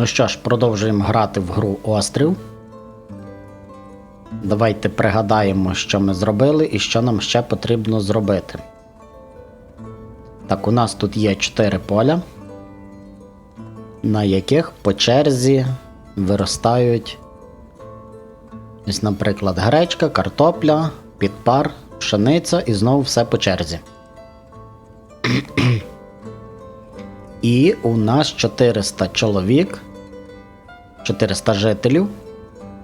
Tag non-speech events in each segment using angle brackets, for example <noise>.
Ну що ж, продовжуємо грати в гру Острів. Давайте пригадаємо, що ми зробили і що нам ще потрібно зробити. Так, у нас тут є 4 поля, на яких по черзі виростають, ось, наприклад, гречка, картопля, підпар, пшениця і знову все по черзі. <clears throat> І у нас 400 чоловік, 400 жителів,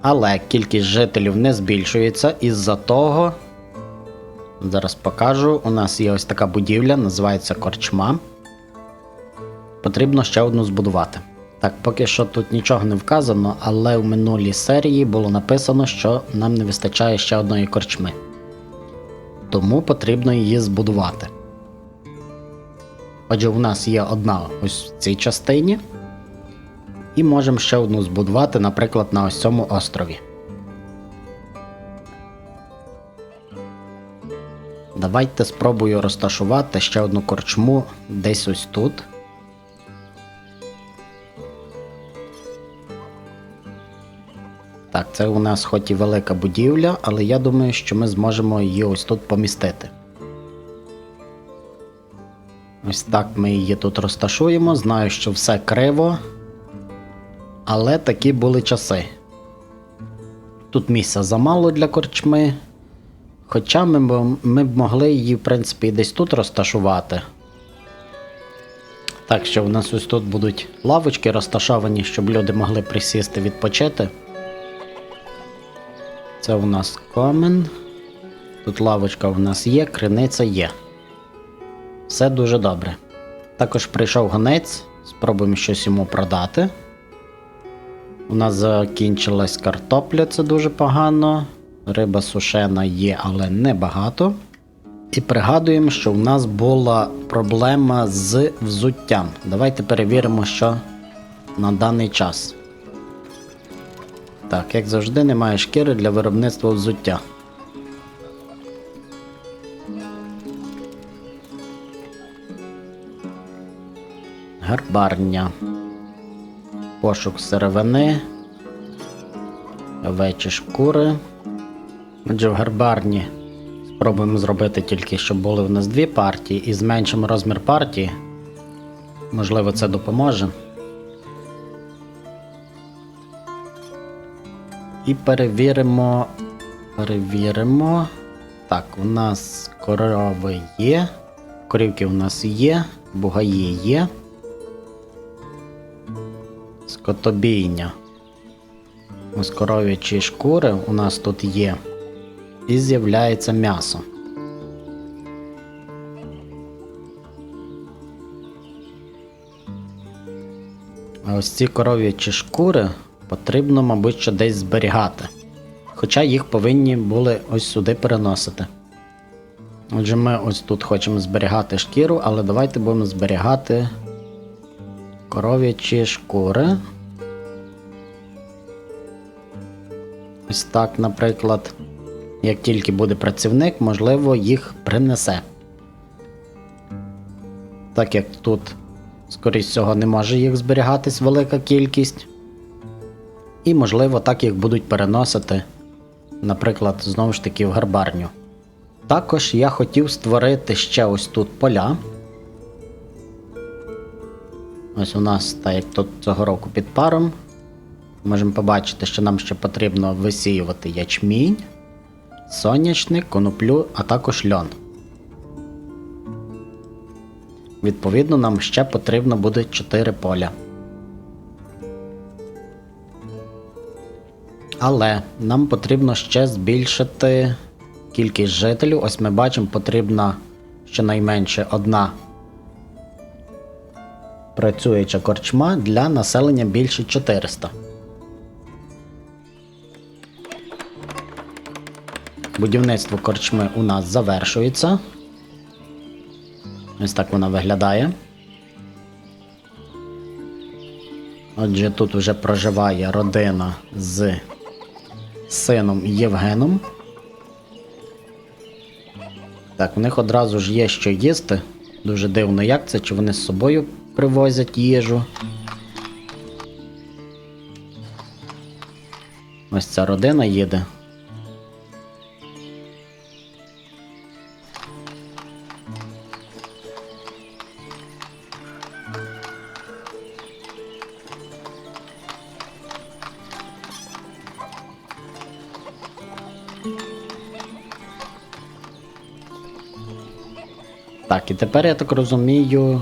але кількість жителів не збільшується із-за того. Зараз покажу. У нас є ось така будівля, називається корчма. Потрібно ще одну збудувати. Так, поки що тут нічого не вказано, але в минулій серії було написано, що нам не вистачає ще одної корчми. Тому потрібно її збудувати. Отже, у нас є одна ось в цій частині. І можемо ще одну збудувати, наприклад, на ось цьому острові. Давайте спробую розташувати ще одну корчму десь ось тут. Так, це у нас хоч і велика будівля, але я думаю, що ми зможемо її ось тут помістити. Ось так ми її тут розташуємо. Знаю, що все криво. Але такі були часи. Тут місця замало для корчми. Хоча ми, ми б могли її, в принципі, десь тут розташувати. Так що в нас ось тут будуть лавочки розташовані, щоб люди могли присісти відпочити. Це у нас комен. Тут лавочка в нас є, криниця є. Все дуже добре. Також прийшов гонець, спробуємо щось йому продати. У нас закінчилась картопля, це дуже погано. Риба сушена є, але небагато. І пригадуємо, що в нас була проблема з взуттям. Давайте перевіримо, що на даний час. Так, як завжди, немає шкіри для виробництва взуття. Гарбарня. Пошук сировини. Овечі шкури. Отже, в гарбарні спробуємо зробити тільки, щоб були в нас дві партії і зменшимо розмір партії. Можливо, це допоможе. І перевіримо. Перевіримо. Так, у нас корови є. Корівки у нас є, бугаї є. Скотобійня. Ось коров'ячі шкури у нас тут є. І з'являється м'ясо. А ось ці коров'ячі шкури потрібно, мабуть, що десь зберігати. Хоча їх повинні були ось сюди переносити. Отже, ми ось тут хочемо зберігати шкіру, але давайте будемо зберігати коров'ячі шкури. Ось так, наприклад, як тільки буде працівник, можливо, їх принесе. Так як тут, скоріш всього, не може їх зберігатись велика кількість. І, можливо, так їх будуть переносити, наприклад, знову ж таки в гарбарню. Також я хотів створити ще ось тут поля. Ось у нас, так як тут цього року під паром. Можемо побачити, що нам ще потрібно висіювати ячмінь, сонячник, коноплю, а також льон. Відповідно, нам ще потрібно буде 4 поля. Але нам потрібно ще збільшити кількість жителів. Ось ми бачимо, потрібна щонайменше одна працююча корчма для населення більше 400. Будівництво корчми у нас завершується. Ось так вона виглядає. Отже, тут вже проживає родина з сином Євгеном. Так, у них одразу ж є що їсти. Дуже дивно, як це, чи вони з собою привозять їжу. Ось ця родина їде. Так, і тепер я так розумію.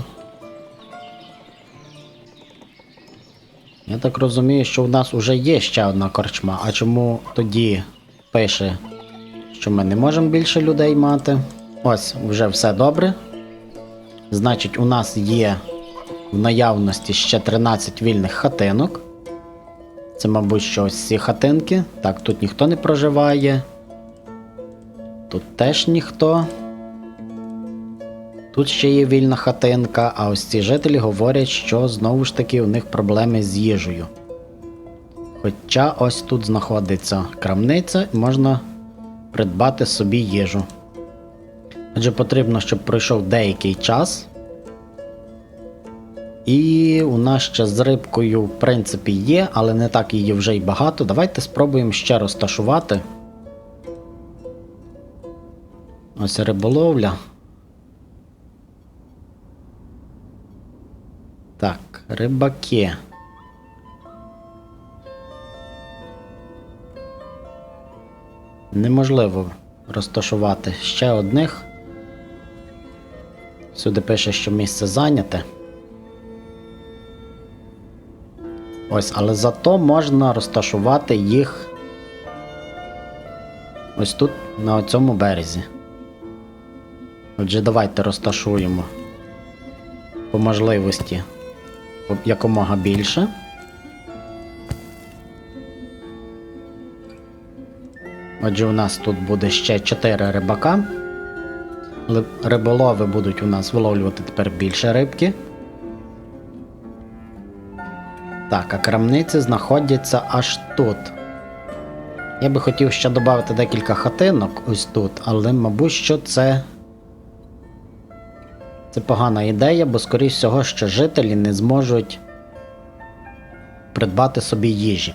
Я так розумію, що в нас вже є ще одна корчма. А чому тоді пише, що ми не можемо більше людей мати? Ось, вже все добре. Значить, у нас є в наявності ще 13 вільних хатинок. Це, мабуть, що ось ці хатинки. Так, тут ніхто не проживає. Тут теж ніхто. Тут ще є вільна хатинка, а ось ці жителі говорять, що знову ж таки у них проблеми з їжею. Хоча ось тут знаходиться крамниця і можна придбати собі їжу. Адже потрібно, щоб пройшов деякий час. І у нас ще з рибкою, в принципі, є, але не так її вже й багато. Давайте спробуємо ще розташувати. Ось риболовля. Так, рибаки. Неможливо розташувати ще одних. Сюди пише, що місце зайняте. Ось, але зато можна розташувати їх ось тут, на цьому березі. Отже, давайте розташуємо по можливості якомога більше. Отже, у нас тут буде ще 4 рибака. Риболови будуть у нас виловлювати тепер більше рибки. Так, а крамниці знаходяться аж тут. Я би хотів ще додати декілька хатинок ось тут, але, мабуть, що це. Це погана ідея, бо, скоріш всього, що жителі не зможуть придбати собі їжі.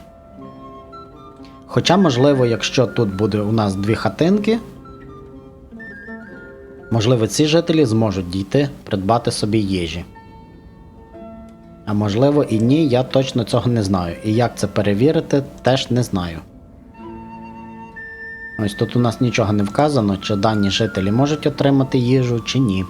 Хоча, можливо, якщо тут буде у нас дві хатинки, можливо, ці жителі зможуть дійти придбати собі їжі. А можливо і ні, я точно цього не знаю. І як це перевірити, теж не знаю. Ось тут у нас нічого не вказано, чи дані жителі можуть отримати їжу, чи ні.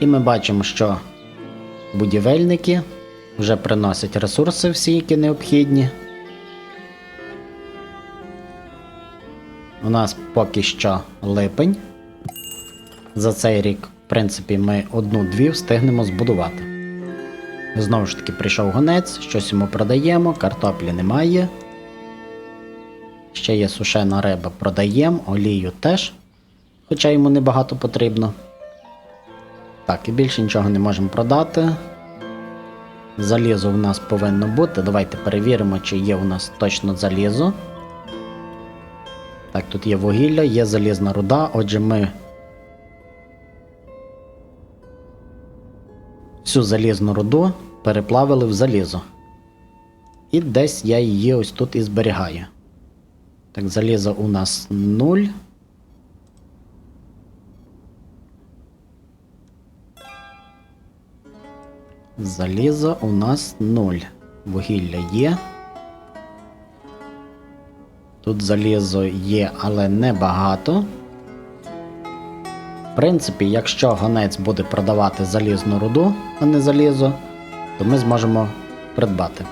І ми бачимо, що будівельники вже приносять ресурси всі, які необхідні. У нас поки що липень. За цей рік, в принципі, ми одну-дві встигнемо збудувати. Знову ж таки, прийшов гонець, щось йому продаємо, картоплі немає. Ще є сушена риба, продаємо, олію теж, хоча йому небагато потрібно. Так, і більше нічого не можемо продати. Залізо в нас повинно бути. Давайте перевіримо, чи є у нас точно залізо. Так, тут є вугілля, є залізна руда, отже, ми всю залізну руду переплавили в залізо. І десь я її ось тут і зберігаю. Так, залізо у нас 0. Залізо у нас 0. Вугілля є. Тут залізо є, але небагато. В принципі, якщо гонець буде продавати залізну руду, а не залізо, то ми зможемо придбати.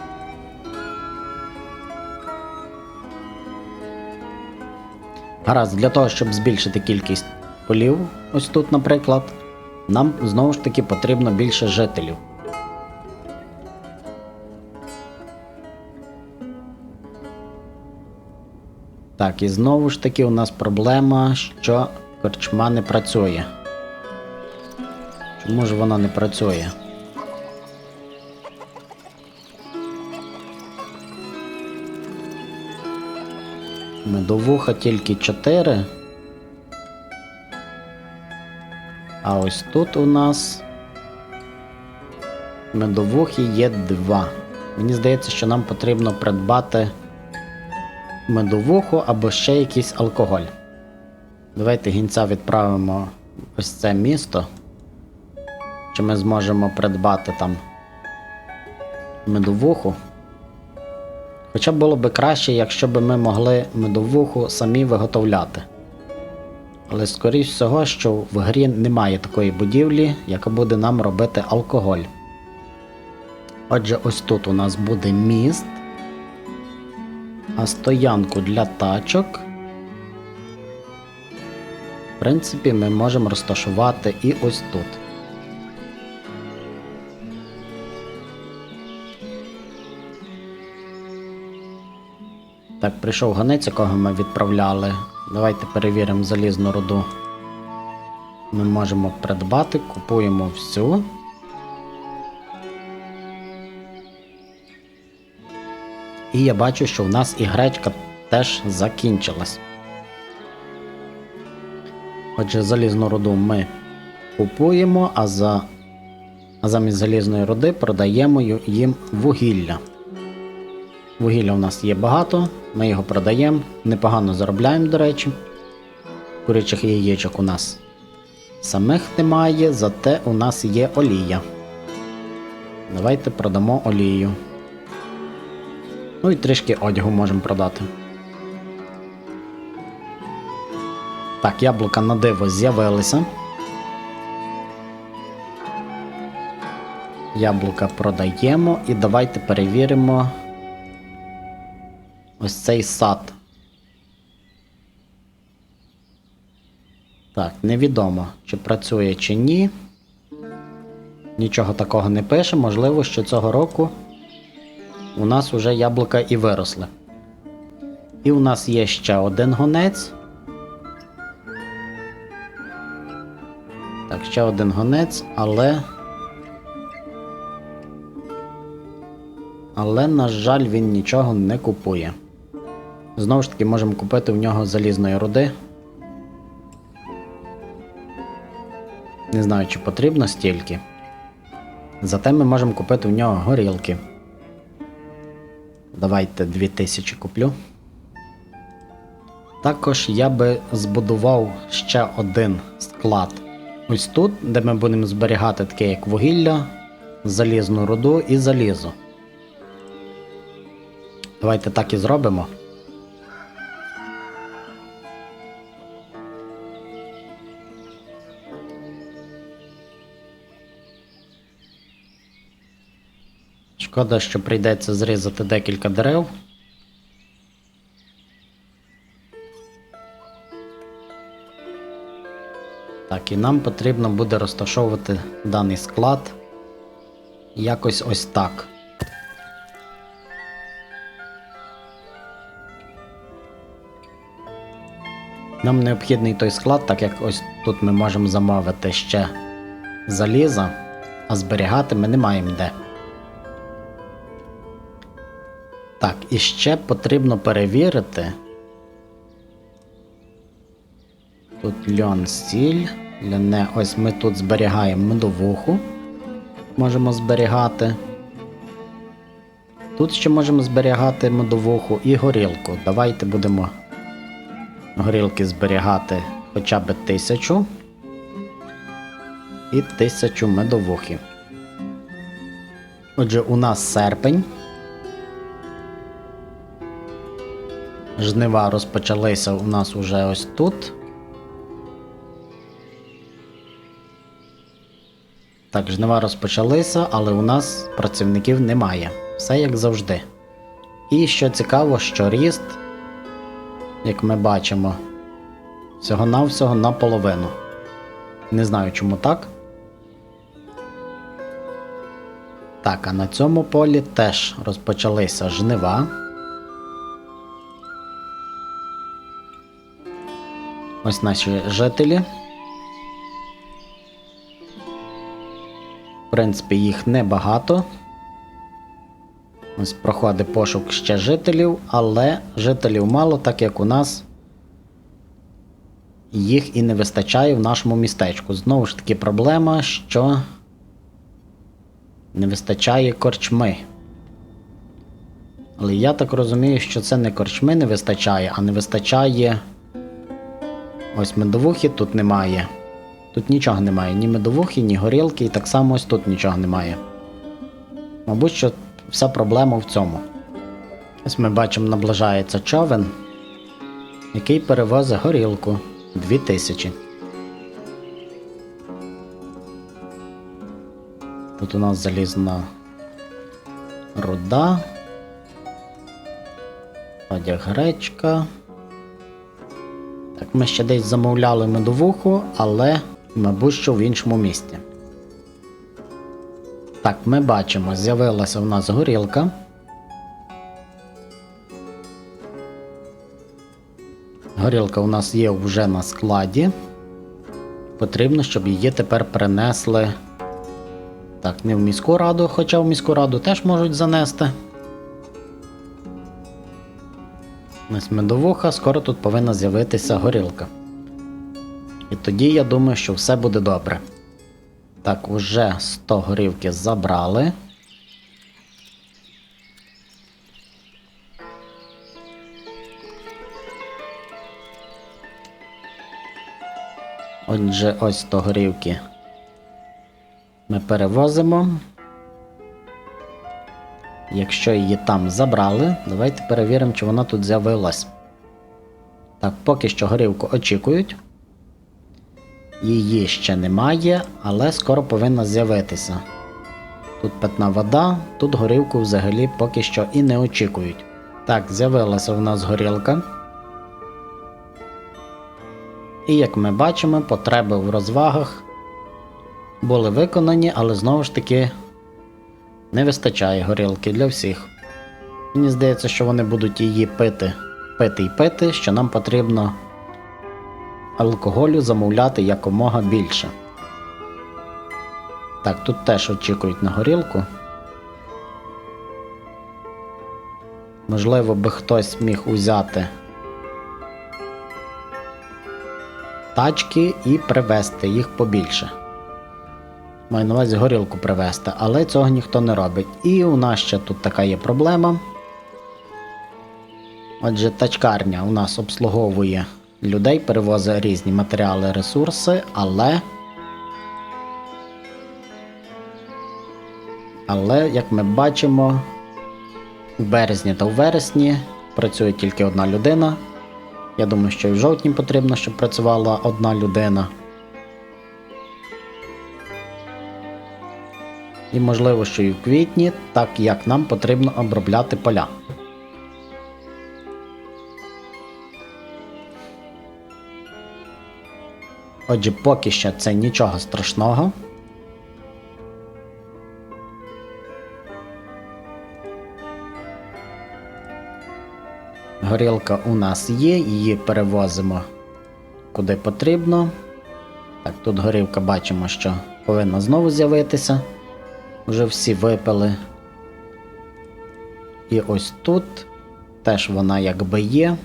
Гаразд, для того, щоб збільшити кількість полів, ось тут, наприклад, нам знову ж таки потрібно більше жителів. Так, і знову ж таки у нас проблема, що корчма не працює. Чому ж вона не працює? Медовуха тільки 4. А ось тут у нас медовухи є два. Мені здається, що нам потрібно придбати медовуху або ще якийсь алкоголь. Давайте гінця відправимо ось це місто. Чи ми зможемо придбати там медовуху? Хоча було б краще, якщо б ми могли медовуху самі виготовляти. Але скоріш всього, що в грі немає такої будівлі, яка буде нам робити алкоголь. Отже, ось тут у нас буде міст, а стоянку для тачок. В принципі, ми можемо розташувати і ось тут. Так, прийшов гонець, якого ми відправляли. Давайте перевіримо залізну руду. Ми можемо придбати, купуємо всю. І я бачу, що в нас і гречка теж закінчилась. Отже, залізну руду ми купуємо, а, за... а замість залізної руди продаємо їм вугілля. Вугілля у нас є багато, ми його продаємо, непогано заробляємо, до речі. Курячих яєчок у нас самих немає, зате у нас є олія. Давайте продамо олію. Ну і трішки одягу можемо продати. Так, яблука на диво з'явилися. Яблука продаємо і давайте перевіримо ось цей сад. Так, невідомо, чи працює чи ні. Нічого такого не пише. Можливо, що цього року у нас уже яблука і виросли. І у нас є ще один гонець. Так, ще один гонець, але. Але, на жаль, він нічого не купує. Знову ж таки, можемо купити в нього залізної руди. Не знаю, чи потрібно стільки. Зате ми можемо купити в нього горілки. Давайте 2000 куплю. Також я би збудував ще один склад. Ось тут, де ми будемо зберігати таке як вугілля, залізну руду і залізо. Давайте так і зробимо. Шкода, що прийдеться зрізати декілька дерев. Так, і нам потрібно буде розташовувати даний склад якось ось так. Нам необхідний той склад, так як ось тут ми можемо замовити ще заліза, а зберігати ми не маємо де. Так, і ще потрібно перевірити. Тут льон сіль. Ляне, ось ми тут зберігаємо медовуху. Можемо зберігати. Тут ще можемо зберігати медовуху і горілку. Давайте будемо горілки зберігати хоча б тисячу. І тисячу медовухи. Отже, у нас серпень. Жнива розпочалися у нас уже ось тут. Так, жнива розпочалися, але у нас працівників немає. Все як завжди. І що цікаво, що ріст, як ми бачимо, всього-навсього наполовину. Не знаю, чому так. Так, а на цьому полі теж розпочалися жнива. Ось наші жителі. В принципі, їх небагато. Ось проходить пошук ще жителів, але жителів мало, так як у нас їх і не вистачає в нашому містечку. Знову ж таки, проблема, що Не вистачає корчми. Але я так розумію, що це не корчми не вистачає, а не вистачає. Ось медовухи тут немає. Тут нічого немає. Ні медовухи, ні горілки, і так само ось тут нічого немає. Мабуть, що вся проблема в цьому. Ось ми бачимо, наближається човен, який перевозить горілку 2000. Тут у нас залізна руда. Одяг гречка. Ми ще десь замовляли медовуху, але, мабуть, що в іншому місті. Так, ми бачимо, з'явилася у нас горілка. Горілка у нас є вже на складі. Потрібно, щоб її тепер принесли. Так, не в міську раду, хоча в міську раду теж можуть занести. Ось медовуха, скоро тут повинна з'явитися горілка. І тоді я думаю, що все буде добре. Так, уже 100 горівки забрали. Отже, ось 100 горівки ми перевозимо. Якщо її там забрали, давайте перевіримо, чи вона тут з'явилась. Так, поки що горівку очікують. Її ще немає, але скоро повинна з'явитися. Тут питна вода, тут горілку взагалі поки що і не очікують. Так, з'явилася в нас горілка. І як ми бачимо, потреби в розвагах були виконані, але знову ж таки не вистачає горілки для всіх. Мені здається, що вони будуть її пити, пити і пити, що нам потрібно алкоголю замовляти якомога більше. Так, тут теж очікують на горілку. Можливо, би хтось міг узяти тачки і привезти їх побільше. Маю на увазі горілку привезти, але цього ніхто не робить. І у нас ще тут така є проблема. Отже, тачкарня у нас обслуговує людей, перевозить різні матеріали, ресурси, але. Але, як ми бачимо, у березні та у вересні працює тільки одна людина. Я думаю, що і в жовтні потрібно, щоб працювала одна людина. І можливо, що і в квітні, так як нам потрібно обробляти поля. Отже, поки що це нічого страшного. Горілка у нас є, її перевозимо куди потрібно. Так, тут горілка бачимо, що повинна знову з'явитися. Вже всі випили. І ось тут теж вона якби є,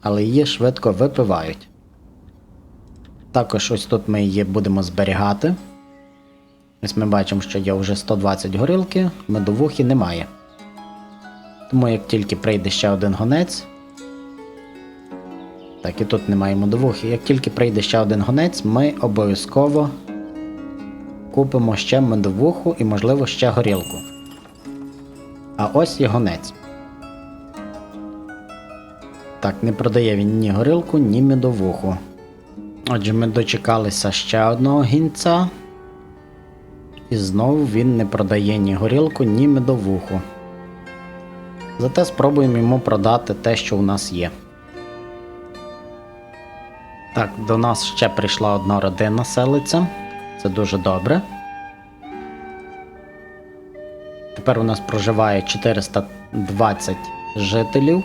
але її швидко випивають. Також ось тут ми її будемо зберігати. Ось ми бачимо, що є вже 120 горілки, медовухи немає. Тому як тільки прийде ще один гонець. Так, і тут немає медовухи. Як тільки прийде ще один гонець, ми обов'язково купимо ще медовуху і, можливо, ще горілку. А ось і гонець. Так, не продає він ні горілку, ні медовуху. Отже, ми дочекалися ще одного гінця. І знову він не продає ні горілку, ні медовуху. Зате спробуємо йому продати те, що у нас є. Так, до нас ще прийшла одна родина селиться. Це дуже добре. Тепер у нас проживає 420 жителів.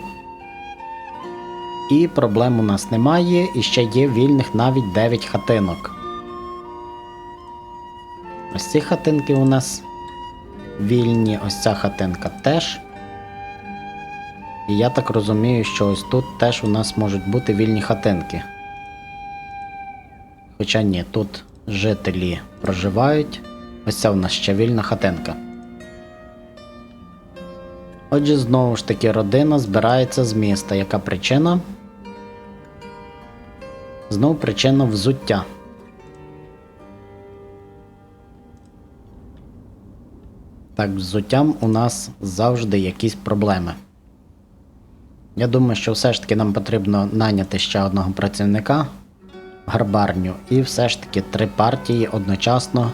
І проблем у нас немає, і ще є вільних навіть 9 хатинок. Ось ці хатинки у нас вільні, ось ця хатинка теж. І я так розумію, що ось тут теж у нас можуть бути вільні хатинки. Хоча ні, тут жителі проживають. Ось це у нас ще вільна хатинка. Отже, знову ж таки, родина збирається з міста. Яка причина? Знову причина взуття. Так, взуттям у нас завжди якісь проблеми. Я думаю, що все ж таки нам потрібно наняти ще одного працівника в гарбарню і все ж таки три партії одночасно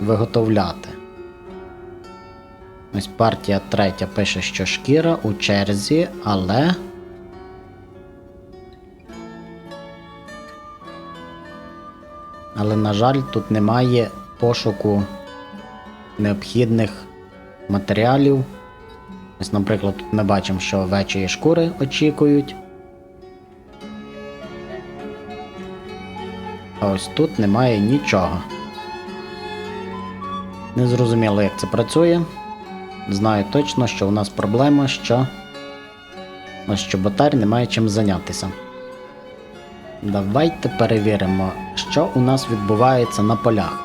виготовляти. Ось партія третя пише, що шкіра у черзі, але. Але, на жаль, тут немає пошуку необхідних матеріалів. Ось, наприклад, тут ми бачимо, що овечої шкури очікують. А ось тут немає нічого. Не зрозуміло, як це працює. Знаю точно, що у нас проблема, що ось чоботар не має чим зайнятися. Давайте перевіримо, що у нас відбувається на полях.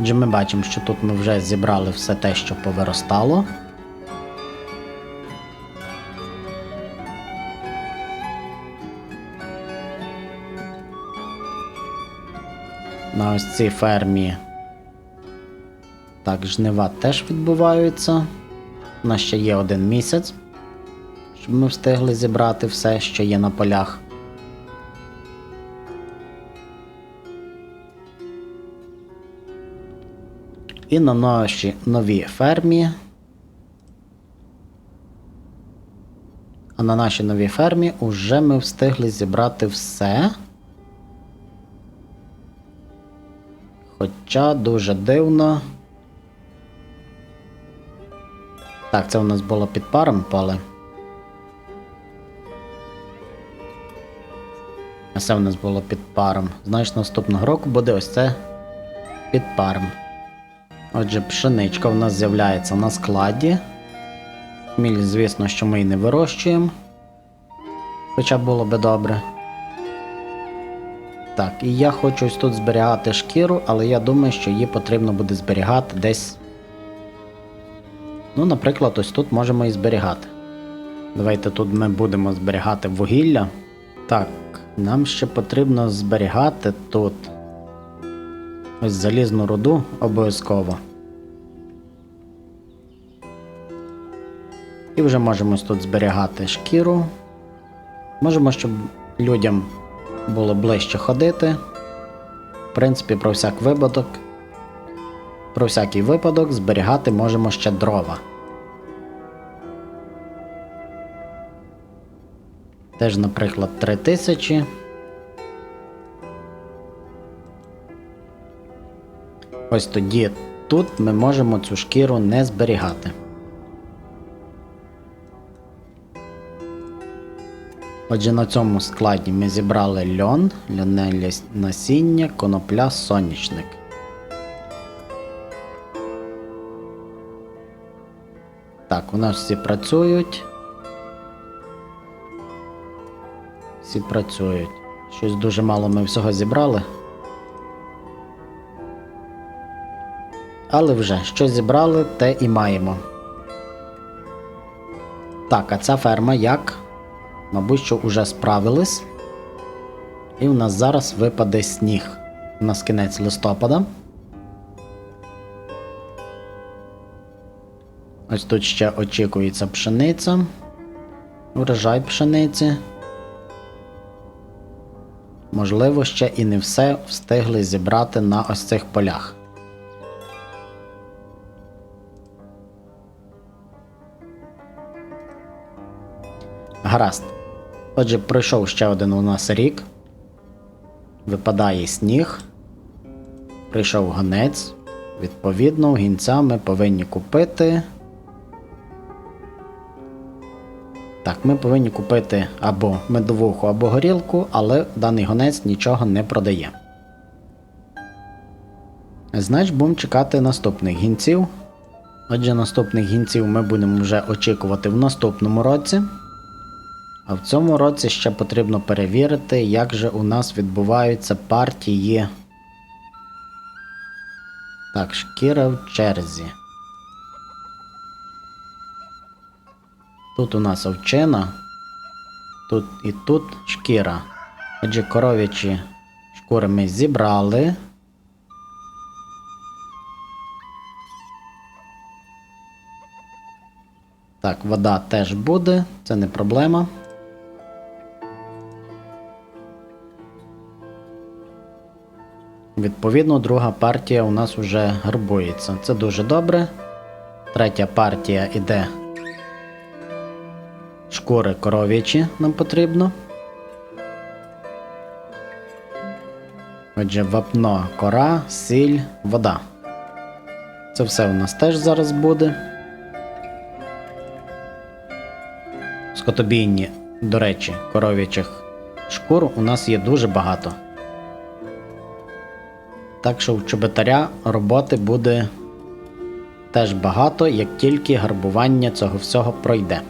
Отже, ми бачимо, що тут ми вже зібрали все те, що повиростало. На ось цій фермі. Так, жнива теж відбуваються. У нас ще є один місяць, щоб ми встигли зібрати все, що є на полях. І на нашій новій фермі. А на нашій новій фермі вже ми встигли зібрати все. Хоча дуже дивно. Так, це у нас було під паром поле. А це у нас було під паром. Знаєш, наступного року буде ось це під паром. Отже, пшеничка у нас з'являється на складі. Хміль, звісно, що ми і не вирощуємо. Хоча було би добре. Так, і я хочу ось тут зберігати шкіру, але я думаю, що її потрібно буде зберігати десь. Ну, наприклад, ось тут можемо і зберігати. Давайте тут ми будемо зберігати вугілля. Так, нам ще потрібно зберігати тут. Ось залізну руду обов'язково. І вже можемо ось тут зберігати шкіру. Можемо, щоб людям було ближче ходити. В принципі, про всяк випадок. Про всякий випадок зберігати можемо ще дрова. Теж, наприклад, 3000. Ось тоді тут ми можемо цю шкіру не зберігати. Отже, на цьому складі ми зібрали льон, льоне насіння, конопля, соняшник. Так, у нас всі працюють. Всі працюють. Щось дуже мало ми всього зібрали. Але вже що зібрали, те і маємо. Так, а ця ферма як? Мабуть, що вже справились. І у нас зараз випаде сніг. У нас кінець листопада. Ось тут ще очікується пшениця. Урожай пшениці. Можливо, ще і не все встигли зібрати на ось цих полях. Гаразд. Отже, пройшов ще один у нас рік. Випадає сніг. Прийшов гонець. Відповідно, гінця ми повинні купити. Так, ми повинні купити або медовуху, або горілку, але даний гонець нічого не продає. Значить, будемо чекати наступних гінців. Отже, наступних гінців ми будемо вже очікувати в наступному році. А в цьому році ще потрібно перевірити, як же у нас відбуваються партії Так, шкіра в черзі. Тут у нас овчина. Тут і тут шкіра. Отже, коров'ячі шкури ми зібрали. Так, вода теж буде, це не проблема. Відповідно, друга партія у нас вже гарбується. Це дуже добре. Третя партія іде. Шкури коров'ячі нам потрібно. Отже, вапно, кора, сіль, вода. Це все у нас теж зараз буде. Скотобійні, до речі, коров'ячих шкур у нас є дуже багато. Так що у чоботаря роботи буде теж багато, як тільки гарбування цього всього пройде.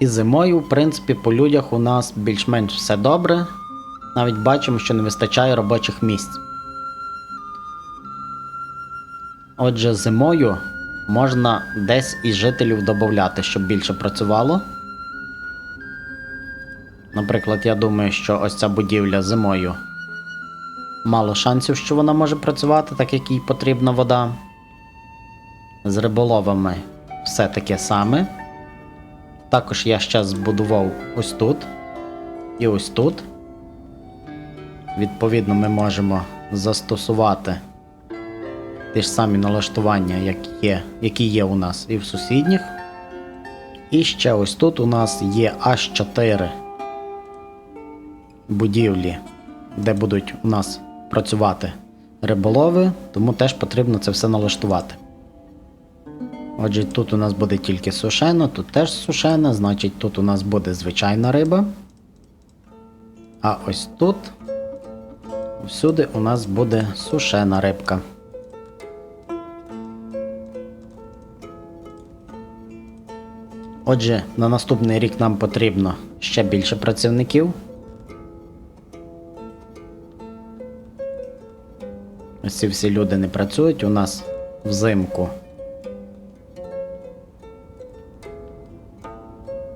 І зимою, в принципі, по людях у нас більш-менш все добре. Навіть бачимо, що не вистачає робочих місць. Отже, зимою можна десь і жителів додати, щоб більше працювало. Наприклад, я думаю, що ось ця будівля зимою мало шансів, що вона може працювати, так як їй потрібна вода. З риболовами все таке саме. Також я ще збудував ось тут і ось тут. Відповідно, ми можемо застосувати ті ж самі налаштування, як є, які є у нас і в сусідніх. І ще ось тут у нас є аж 4 будівлі, де будуть у нас працювати риболови, тому теж потрібно це все налаштувати. Отже, тут у нас буде тільки сушена, тут теж сушена, значить тут у нас буде звичайна риба. А ось тут всюди у нас буде сушена рибка. Отже, на наступний рік нам потрібно ще більше працівників. Ось ці всі люди не працюють у нас взимку.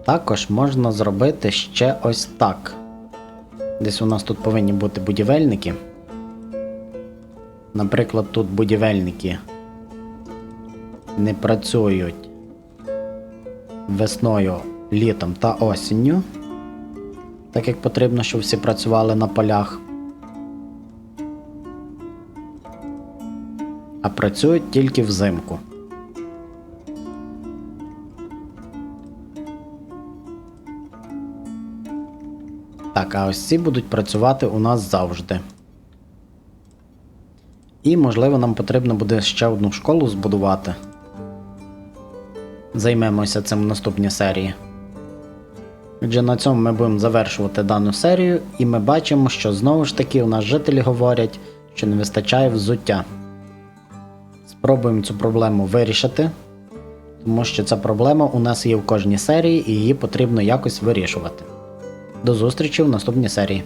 Також можна зробити ще ось так. Десь у нас тут повинні бути будівельники. Наприклад, тут будівельники не працюють весною, літом та осінню, так як потрібно, щоб всі працювали на полях. А працюють тільки взимку. Так, а ось ці будуть працювати у нас завжди. І, можливо, нам потрібно буде ще одну школу збудувати. Займемося цим в наступній серії. Отже, на цьому ми будемо завершувати дану серію, і ми бачимо, що знову ж таки у нас жителі говорять, що не вистачає взуття. Спробуємо цю проблему вирішити, тому що ця проблема у нас є в кожній серії і її потрібно якось вирішувати. До зустрічі в наступній серії.